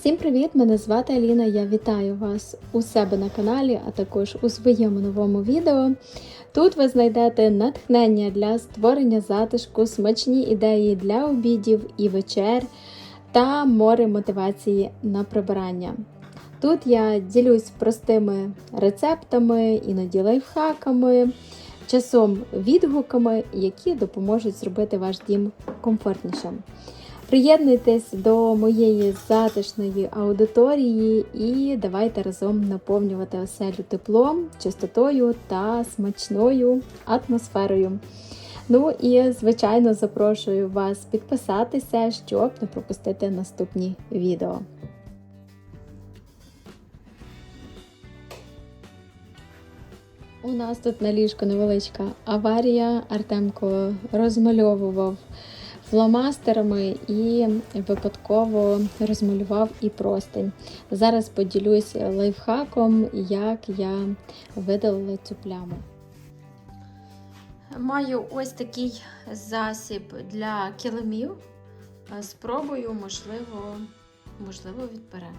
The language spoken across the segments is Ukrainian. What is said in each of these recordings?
Всім привіт! Мене звати Аліна. Я вітаю вас у себе на каналі, а також у своєму новому відео. Тут ви знайдете натхнення для створення затишку, смачні ідеї для обідів і вечер та море мотивації на прибирання. Тут я ділюсь простими рецептами, іноді лайфхаками, часом відгуками, які допоможуть зробити ваш дім комфортнішим. Приєднуйтесь до моєї затишної аудиторії і давайте разом наповнювати оселю теплом, чистотою та смачною атмосферою. Ну і, звичайно, запрошую вас підписатися, щоб не пропустити наступні відео. У нас тут на ліжку невеличка аварія. Артемко розмальовував фломастерами і випадково розмалював і простень. Зараз поділюсь лайфхаком, як я видалила цю пляму. Маю ось такий засіб для килимів. Спробую, можливо, можливо, відбере.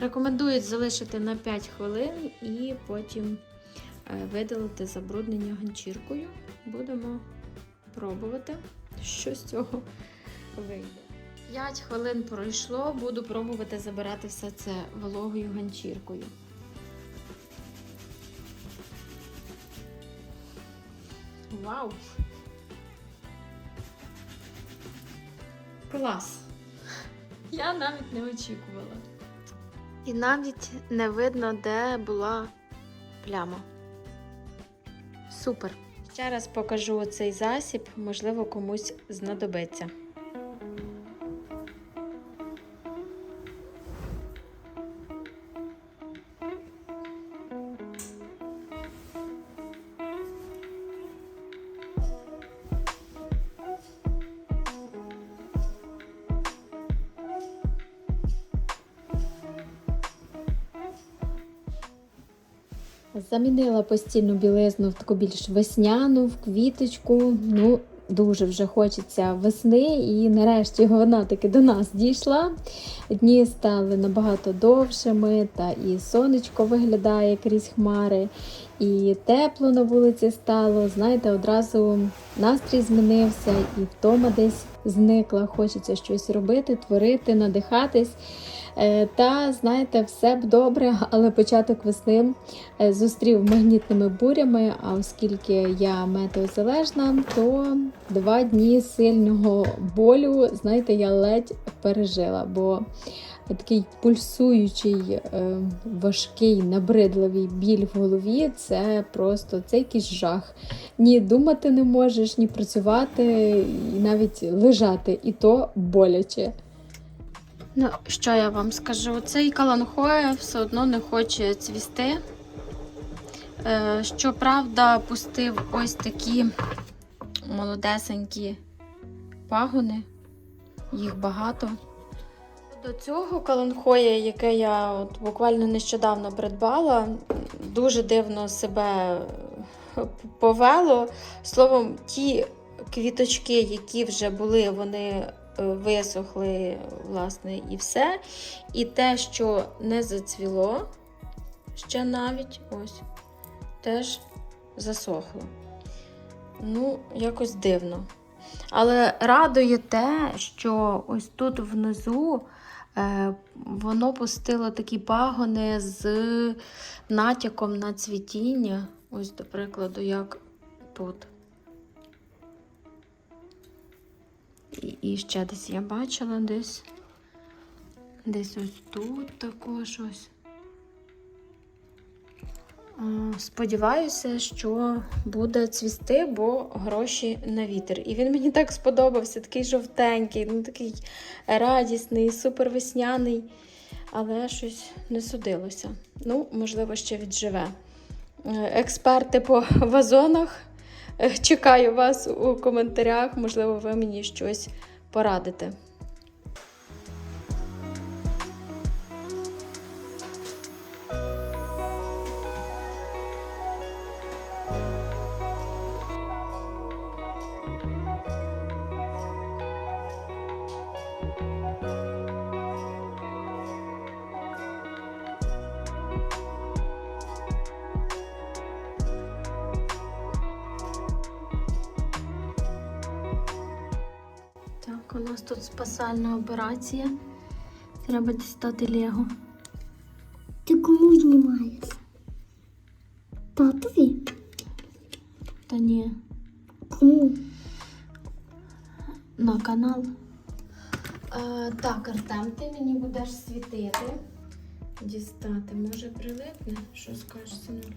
Рекомендують залишити на 5 хвилин і потім видалити забруднення ганчіркою. Будемо пробувати, що з цього вийде. 5 хвилин пройшло, буду пробувати забирати все це вологою ганчіркою. Вау! Клас! Я навіть не очікувала. І навіть не видно, де була пляма. Супер! Ще раз покажу цей засіб, можливо, комусь знадобиться. Замінила постільну білизну в таку більш весняну, в квіточку. Ну, дуже вже хочеться весни, і нарешті вона таки до нас дійшла. Дні стали набагато довшими, та і сонечко виглядає крізь хмари, і тепло на вулиці стало. Знаєте, одразу настрій змінився, і втома десь зникла. Хочеться щось робити, творити, надихатись. Та, знаєте, все б добре, але початок весни зустрів магнітними бурями. А оскільки я метеозалежна, то два дні сильного болю, знаєте, я ледь пережила, бо такий пульсуючий, важкий, набридливий біль в голові це просто це якийсь жах. Ні думати не можеш, ні працювати, і навіть лежати, і то боляче. Ну, що я вам скажу? Цей каланхоя все одно не хоче цвісти. Е, Щоправда, пустив ось такі молодесенькі пагони, їх багато. До цього каланхоя, яке я от буквально нещодавно придбала, дуже дивно себе повело. Словом, ті квіточки, які вже були, вони висохли, власне, і все. І те, що не зацвіло, ще навіть ось, теж засохло. Ну, якось дивно. Але радує те, що ось тут внизу е, воно пустило такі пагони з натяком на цвітіння. Ось, до прикладу, як тут. І, ще десь я бачила десь. Десь ось тут також ось. Сподіваюся, що буде цвісти, бо гроші на вітер. І він мені так сподобався, такий жовтенький, ну такий радісний, супервесняний, але щось не судилося. Ну, можливо, ще відживе. Експерти по вазонах. Чекаю вас у коментарях, можливо, ви мені щось порадите. Тут спасальна операція. Треба дістати Лего. Ти кому знімаєш? Татові? Та ні, Кому? на канал. А, так, Артем, ти мені будеш світити. Дістати. Може прилипне? Що скажеш, синуль?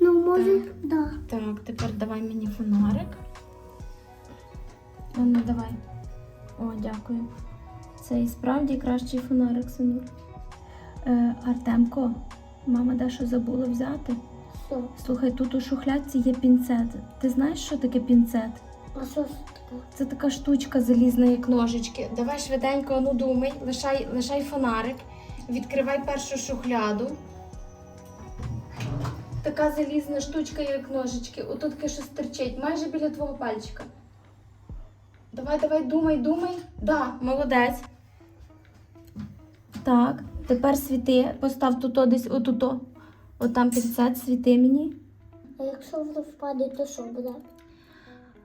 Ну, може, Так. да. Так, тепер давай мені фонарик. А ну давай. О, дякую. Це і справді кращий фонарик, синуль. Е, Артемко, мама дещо забула взяти. Що? Слухай, тут у шухлядці є пінцет. Ти знаєш, що таке пінцет? А що ж таке? Це така штучка залізна, як ножички. Давай швиденько, ну думай, лишай, лишай фонарик, відкривай першу шухляду. Така залізна штучка, як ножички. Отут таке щось терчить, майже біля твого пальчика. Давай, давай, думай, думай. Да, молодець. Так, тепер світи. Постав тут десь отуто. Отам пінцет, світи мені. А якщо воно впаде, то що буде?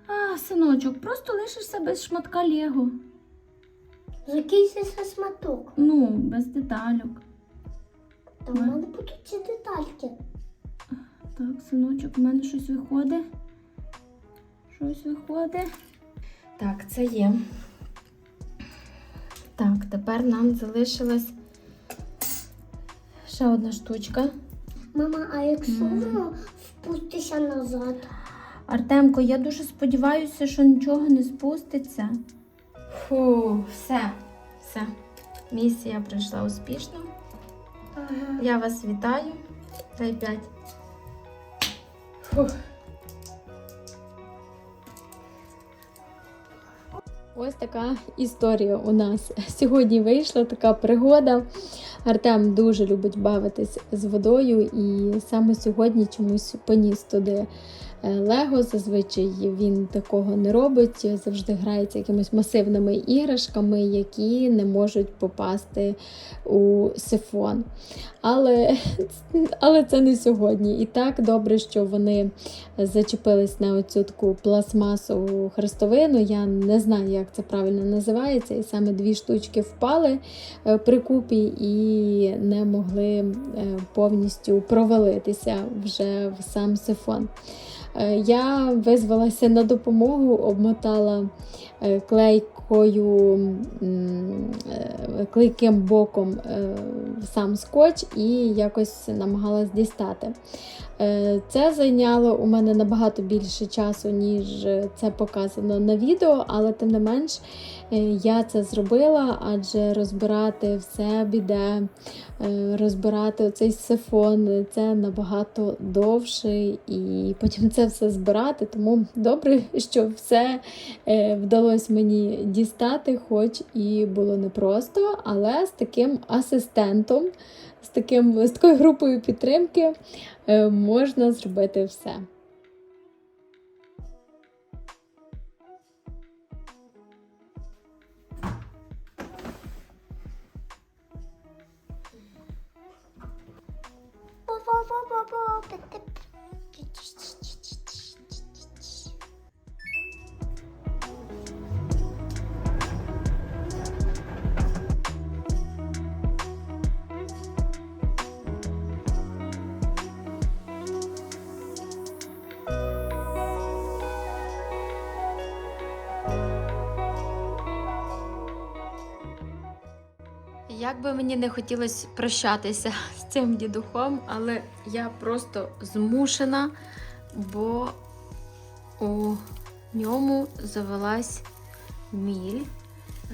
А, синочок, просто лишишся без шматка Лего. Закійся шматок. Ну, без детальок. Та в мене будуть ці детальки. Так, синочок, у мене щось виходить. Щось виходить. Так, це є. Так, тепер нам залишилась ще одна штучка. Мама, а якщо воно впуститься назад? Артемко, я дуже сподіваюся, що нічого не спуститься. Фу, все, все. Місія пройшла успішно. Ага. Я вас вітаю. Дай п'ять. Фух. Ось така історія у нас сьогодні вийшла, така пригода. Артем дуже любить бавитись з водою, і саме сьогодні чомусь поніс туди Лего. Зазвичай він такого не робить, завжди грається якимись масивними іграшками, які не можуть попасти у сифон. Але, але це не сьогодні. І так добре, що вони зачепились на оцю таку пластмасову хрестовину. Я не знаю, як це правильно називається. І саме дві штучки впали е, при купі і не могли е, повністю провалитися вже в сам сифон. Е, Я визвалася на допомогу, обмотала е, клейкою е, клейким боком сам скотч і якось намагалась дістати. Це зайняло у мене набагато більше часу, ніж це показано на відео, але тим не менш я це зробила, адже розбирати все біде, е, розбирати цей сифон це набагато довше, і потім це все збирати. Тому добре, що все е, вдалося мені дістати, хоч і було непросто, але з таким асистентом, з, таким, з такою групою підтримки е, можна зробити все. Як би мені не хотілося прощатися цим дідухом, але я просто змушена, бо у ньому завелась міль.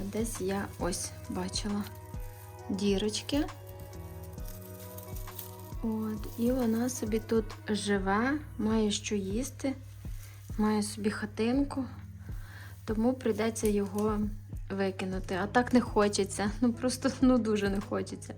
Десь я ось бачила дірочки. От, і вона собі тут живе, має що їсти, має собі хатинку, тому прийдеться його викинути. А так не хочеться. Ну просто ну дуже не хочеться.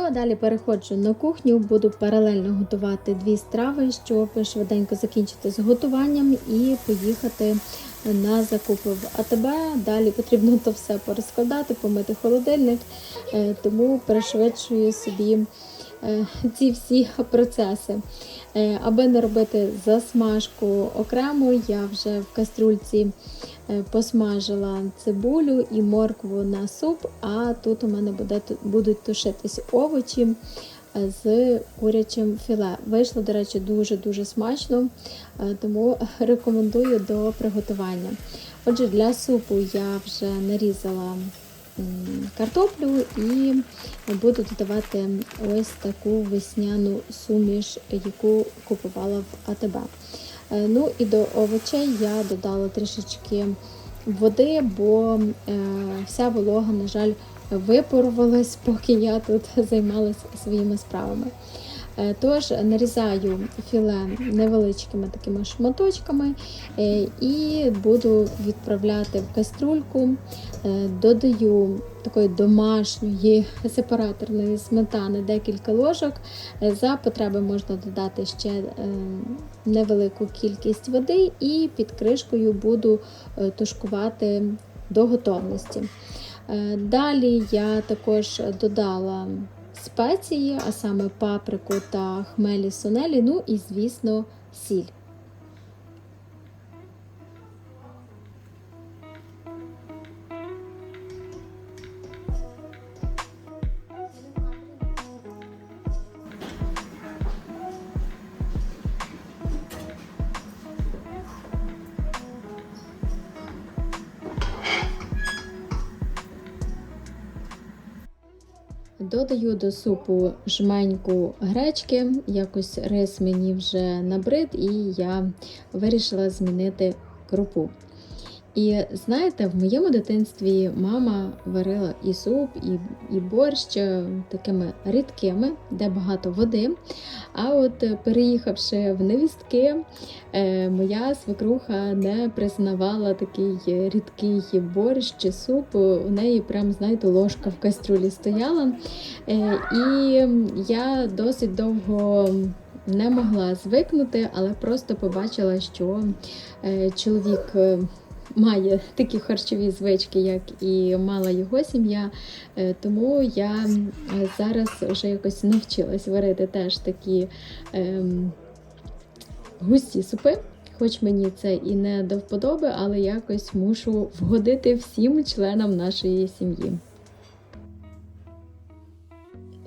Ну а далі переходжу на кухню, буду паралельно готувати дві страви, щоб швиденько закінчити з готуванням і поїхати на закупи в АТБ. Далі потрібно то все порозкладати, помити холодильник, тому перешвидшую собі е, ці всі процеси. Е, Аби не робити засмажку окремо, я вже в каструльці е, посмажила цибулю і моркву на суп, а тут у мене буде, будуть тушитись овочі е, з курячим філе. Вийшло, до речі, дуже-дуже смачно, е, тому рекомендую до приготування. Отже, для супу я вже нарізала картоплю і буду додавати ось таку весняну суміш, яку купувала в АТБ. Е, Ну і до овочей я додала трішечки води, бо е, вся волога, на жаль, випарувалась, поки я тут займалася своїми справами. Е, Тож нарізаю філе невеличкими такими шматочками е, і буду відправляти в каструльку. Е, Додаю такої домашньої сепараторної сметани декілька ложок. За потреби можна додати ще невелику кількість води, і під кришкою буду тушкувати до готовності. Далі я також додала спеції, а саме паприку та хмелі сунелі, ну і, звісно, сіль. Додаю до супу жменьку гречки, якось рис мені вже набрид, і я вирішила змінити крупу. І знаєте, в моєму дитинстві мама варила і суп, і, і борщ е, такими рідкими, де багато води. А от е, переїхавши в невістки, е, моя свекруха не признавала такий рідкий борщ чи суп. У неї прям, знаєте, ложка в кастрюлі стояла. І я досить довго не могла звикнути, але просто побачила, що чоловік. Має такі харчові звички, як і мала його сім'я, Е, тому я зараз вже якось навчилась варити теж такі ем, густі супи. Хоч мені це і не до вподоби, але якось мушу вгодити всім членам нашої сім'ї.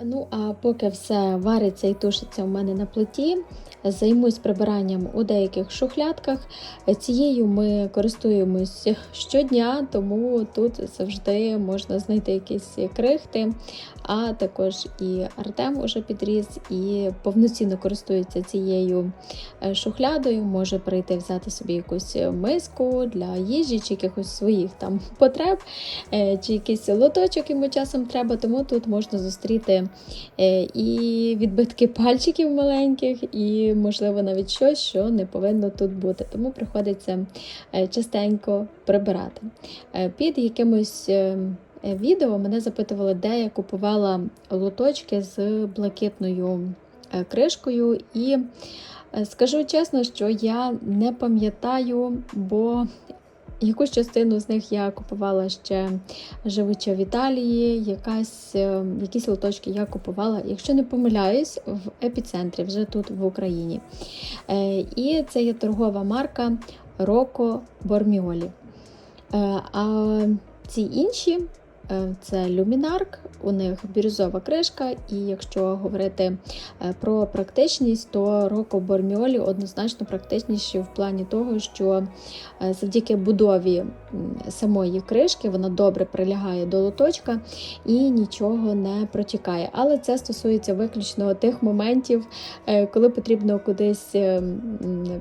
Ну, а поки все вариться і тушиться у мене на плиті, займусь прибиранням у деяких шухлядках. Цією ми користуємось щодня, тому тут завжди можна знайти якісь крихти. А також і Артем уже підріс і повноцінно користується цією е, шухлядою. Може прийти взяти собі якусь миску для їжі чи якихось своїх там потреб, е, чи якийсь лоточок йому часом треба. Тому тут можна зустріти е, і відбитки пальчиків маленьких, і, можливо, навіть щось, що не повинно тут бути. Тому приходиться е, частенько прибирати. Е, Під якимось відео мене запитували, де я купувала лоточки з блакитною кришкою. І скажу чесно, що я не пам'ятаю, бо якусь частину з них я купувала ще живучи в Італії, якась, е, якісь лоточки я купувала, якщо не помиляюсь, в епіцентрі, вже тут в Україні. Е, І це є торгова марка Rocco Bormioli. Е, А ці інші це люмінарк, у них бірюзова кришка, і якщо говорити е, про практичність, то Rocco Bormioli однозначно практичніші в плані того, що е, завдяки будові самої кришки вона добре прилягає до лоточка і нічого не протікає. Але це стосується виключно тих моментів, е, коли потрібно кудись е,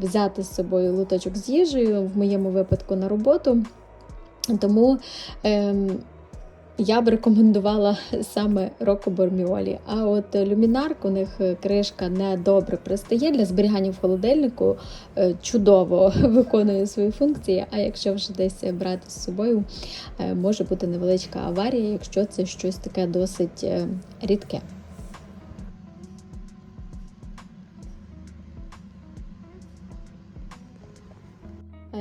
взяти з собою лоточок з їжею, в моєму випадку на роботу. Тому ем, я б рекомендувала саме Рокко Борміолі. А от люмінарк у них е, кришка не добре пристає для зберігання в холодильнику, е, чудово виконує свої функції. А якщо вже десь брати з собою, е, може бути невеличка аварія, якщо це щось таке досить рідке.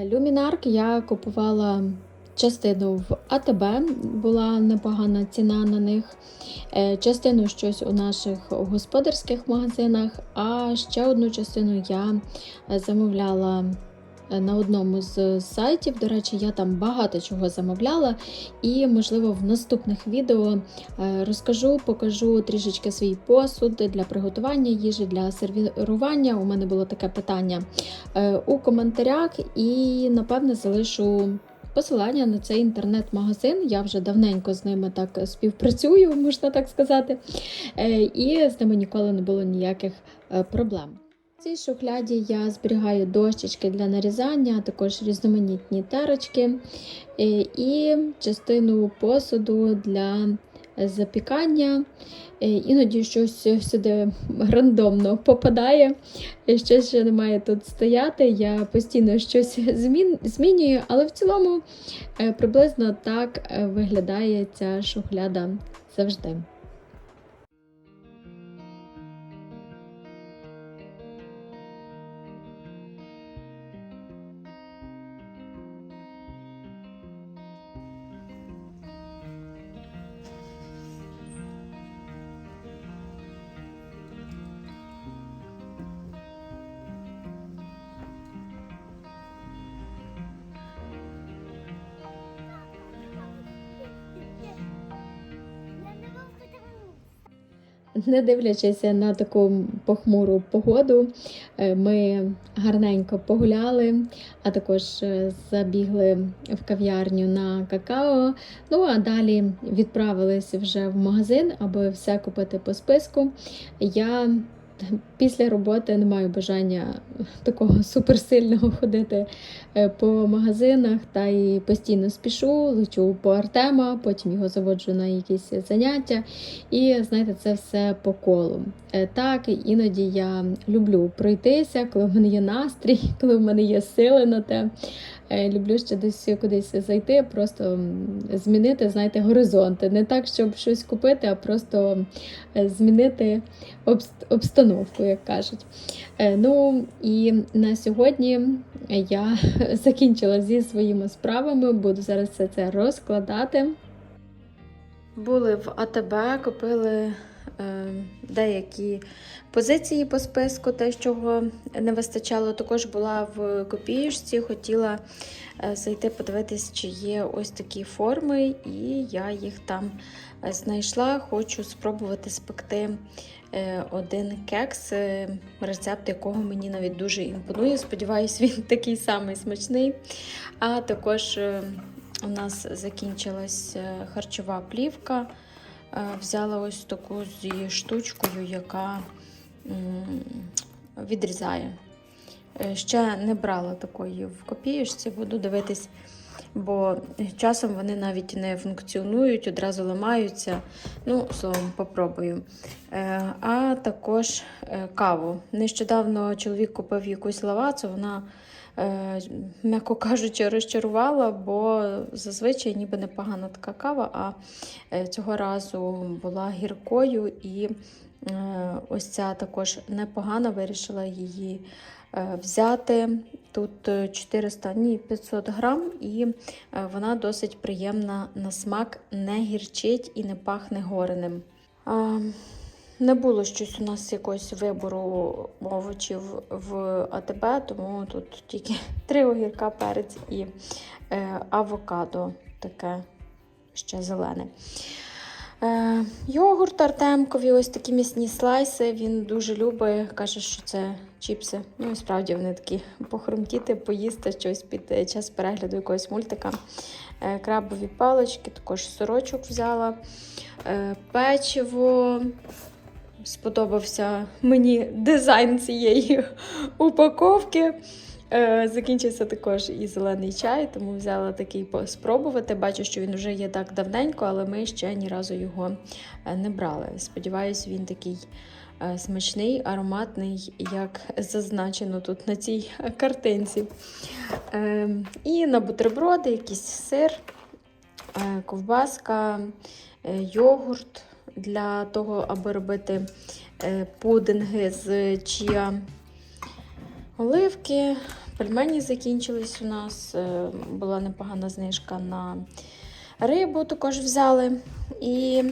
Люмінарк я купувала частину в АТБ, була непогана ціна на них. Е, Частину щось у наших господарських магазинах, а ще одну частину я замовляла е, на одному з сайтів. До речі, я там багато чого замовляла, і, можливо, в наступних відео е, розкажу, покажу трішечки свій посуд для приготування їжі, для сервірування. У мене було таке питання у коментарях, і напевне залишу. Посилання на цей інтернет-магазин. Я вже давненько з ними так співпрацюю, можна так сказати. Е, І з ними ніколи не було ніяких е, проблем. В цій шухляді я зберігаю дощечки для нарізання, а також різноманітні терочки е, і частину посуду для запікання. Е, Іноді щось сюди рандомно попадає, щось ще не має тут стояти. Я постійно щось змін, змінюю, але в цілому е, приблизно так е, виглядає ця шухляда завжди. Не дивлячись на таку похмуру погоду, е, ми гарненько погуляли, а також е, забігли в кав'ярню на какао. Ну а далі відправилися вже в магазин, аби все купити по списку. Я після роботи не маю бажання такого суперсильного ходити е, по магазинах та й постійно спішу, лечу по Артема, потім його заводжу на якісь заняття. І знаєте, це все по колу. Е, Так, іноді я люблю пройтися, коли в мене є настрій, коли в мене є сили на те. Е, Люблю ще десь кудись зайти, просто змінити, знаєте, горизонти. Не так, щоб щось купити, а просто е, змінити обстановку, як кажуть. Е, Ну і на сьогодні я закінчила зі своїми справами, буду зараз все це розкладати. Були в АТБ, купили е, деякі позиції по списку, те, чого не вистачало. Також була в копіюшці, хотіла е, зайти подивитись, чи є ось такі форми, і я їх там е, знайшла. Хочу спробувати спекти е, один кекс, рецепт якого мені навіть дуже імпонує. Сподіваюсь, він такий самий смачний. А також у нас закінчилась харчова плівка. Взяла ось таку зі штучкою, яка відрізає. Е, Ще не брала такої в копіюшці, буду дивитись, бо часом вони навіть не функціонують, одразу ламаються. Ну, словом, попробую. Е, А також е, каву. Нещодавно чоловік купив якусь лавацу, вона, м'яко кажучи, розчарувала, бо зазвичай ніби непогана така кава, а цього разу була гіркою і ось ця також непогана, вирішила її е, взяти. Тут е, 400, ні, 500 грам, і е, вона досить приємна на смак, не гірчить і не пахне гореним. Не було щось у нас якогось вибору овочів в АТБ, тому тут тільки три огірка, перець і е, авокадо таке ще зелене. Е, йогурт Артемкові, ось такі м'ясні слайси. Він дуже любить, каже, що це чіпси. Ну і справді вони такі похрумтіти, поїсти щось під е, час перегляду якогось мультика. Е, крабові палички, також сорочок взяла. Печиво. Сподобався мені дизайн цієї упаковки. Е, Закінчився також і зелений чай, тому взяла такий спробувати. Бачу, що він вже є так давненько, але ми ще ні разу його е, не брали. Сподіваюсь, він такий е, смачний, ароматний, як зазначено тут на цій картинці. Е, І на бутерброди, якийсь сир, ковбаска, йогурт для того, аби робити пудинги з чия. Оливки, Пельмені закінчились у нас. е, Була непогана знижка на рибу, також взяли. І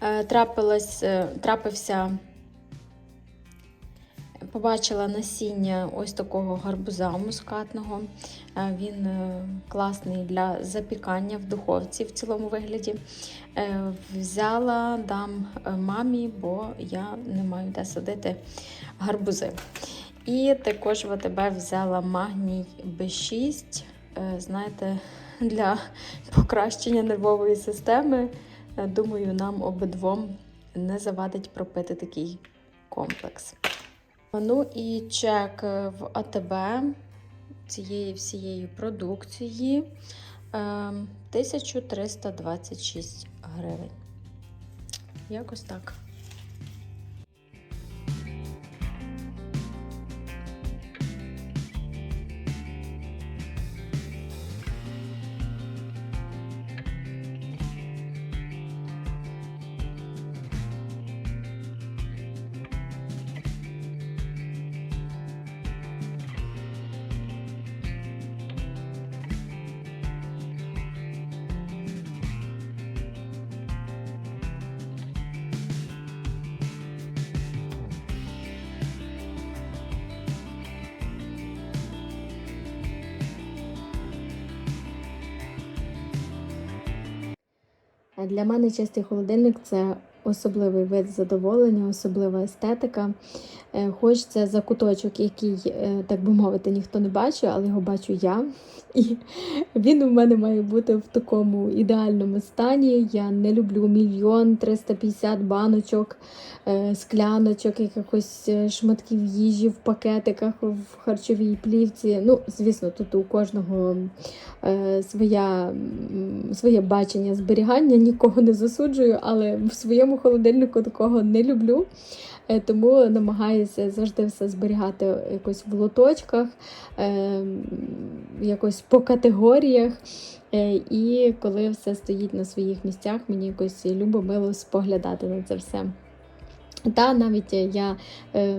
е, трапилось, е, трапився, побачила насіння ось такого гарбуза мускатного. Він класний для запікання в духовці в цілому вигляді. Взяла, дам мамі, бо я не маю де садити гарбузи. І також в АТБ взяла магній B6. Е, Знаєте, для покращення нервової системи. Е, Думаю, нам обидвом не завадить пропити такий комплекс. Ну і чек е, в АТБ цієї всієї продукції е, 1326 гривень. Якось так. Для мене чистий холодильник це особливий вид задоволення, особлива естетика. Е, Хоч це закуточок, який, е, так би мовити, ніхто не бачить, але його бачу я. І він у мене має бути в такому ідеальному стані. Я не люблю мільйон 350 баночок, е, скляночок, якихось шматків їжі в пакетиках, в харчовій плівці. Ну, звісно, тут у кожного своя, своє бачення зберігання, нікого не засуджую, але в своєму холодильнику такого не люблю. Е, Тому намагаюся завжди все зберігати якось в лоточках, е, якось по категоріях. Е, І коли все стоїть на своїх місцях, мені якось любо мило споглядати на це все. Та навіть я е,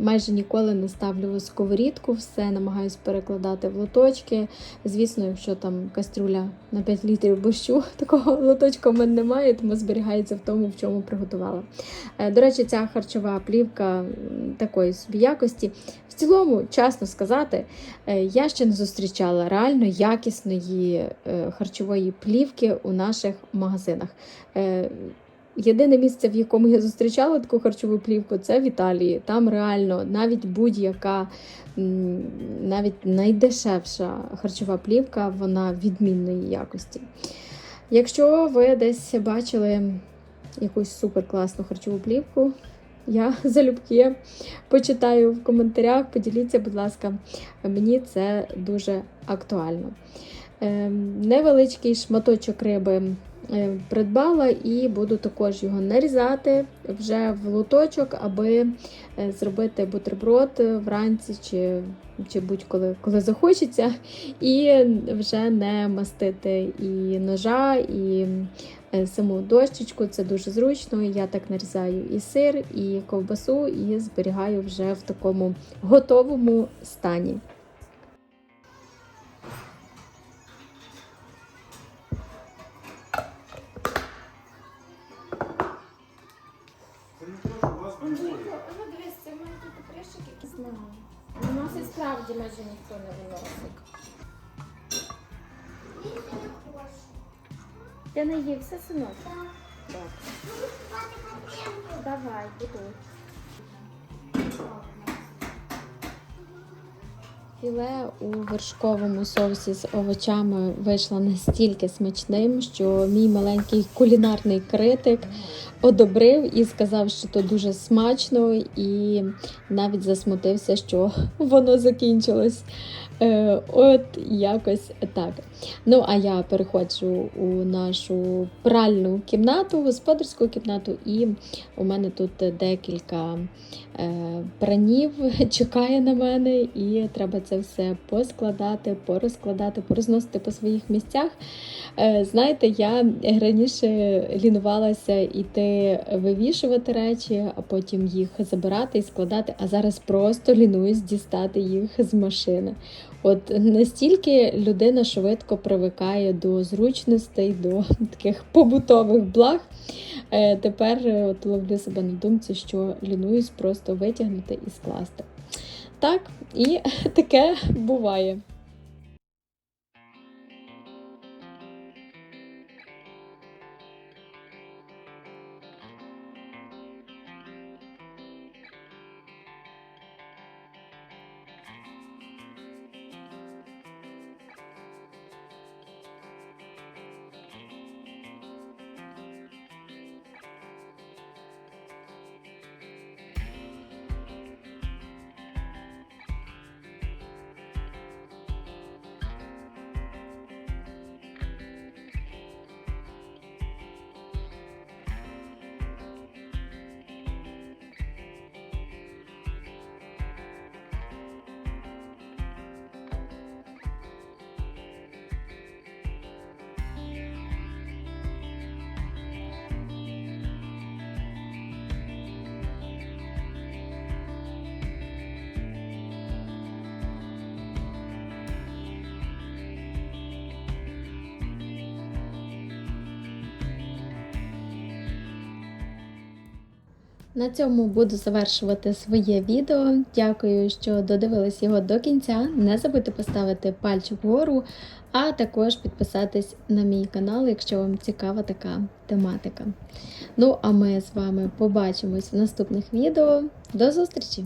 майже ніколи не ставлю сковорідку, все намагаюсь перекладати в лоточки. Звісно, якщо там кастрюля на 5 літрів борщу, такого лоточка в мене немає, тому зберігається в тому, в чому приготувала. Е, До речі, ця харчова плівка такої собі якості. В цілому, чесно сказати, е, я ще не зустрічала реально якісної е, харчової плівки у наших магазинах. Е, Єдине місце, в якому я зустрічала таку харчову плівку, це в Італії. Там реально навіть будь-яка, навіть найдешевша харчова плівка, вона відмінної якості. Якщо ви десь бачили якусь суперкласну харчову плівку, я залюбки почитаю в коментарях. Поділіться, будь ласка, мені це дуже актуально. Ем, Невеличкий шматочок риби придбала і буду також його нарізати вже в лоточок, аби е, зробити бутерброд вранці чи, чи будь-коли коли захочеться, і вже не мастити і ножа, і е, саму дощечку. Це дуже зручно. Я так нарізаю і сир, і ковбасу, і зберігаю вже в такому готовому стані. Справді майже ніхто не виносить. Ти не ївся, синок? Так. Давай, буду. Філе у вершковому соусі з овочами вийшло настільки смачним, що мій маленький кулінарний критик одобрив і сказав, що то дуже смачно, і навіть засмутився, що воно закінчилось. Е, От якось так. Ну, а я переходжу у нашу пральну кімнату, господарську кімнату, і у мене тут декілька пранів чекає на мене, і треба це все поскладати, порозкладати, порозносити по своїх місцях. Е, Знаєте, я раніше лінувалася йти вивішувати речі, а потім їх забирати і складати, а зараз просто лінуюсь дістати їх з машини. От настільки людина швидко привикає до зручностей, до таких побутових благ. Е, Тепер е, от ловлю себе на думці, що лінуюсь просто витягнути і скласти. Так, і таке буває. На цьому буду завершувати своє відео. Дякую, що додивились його до кінця. Не забудьте поставити пальчик вгору, а також підписатись на мій канал, якщо вам цікава така тематика. Ну, а ми з вами побачимось в наступних відео. До зустрічі!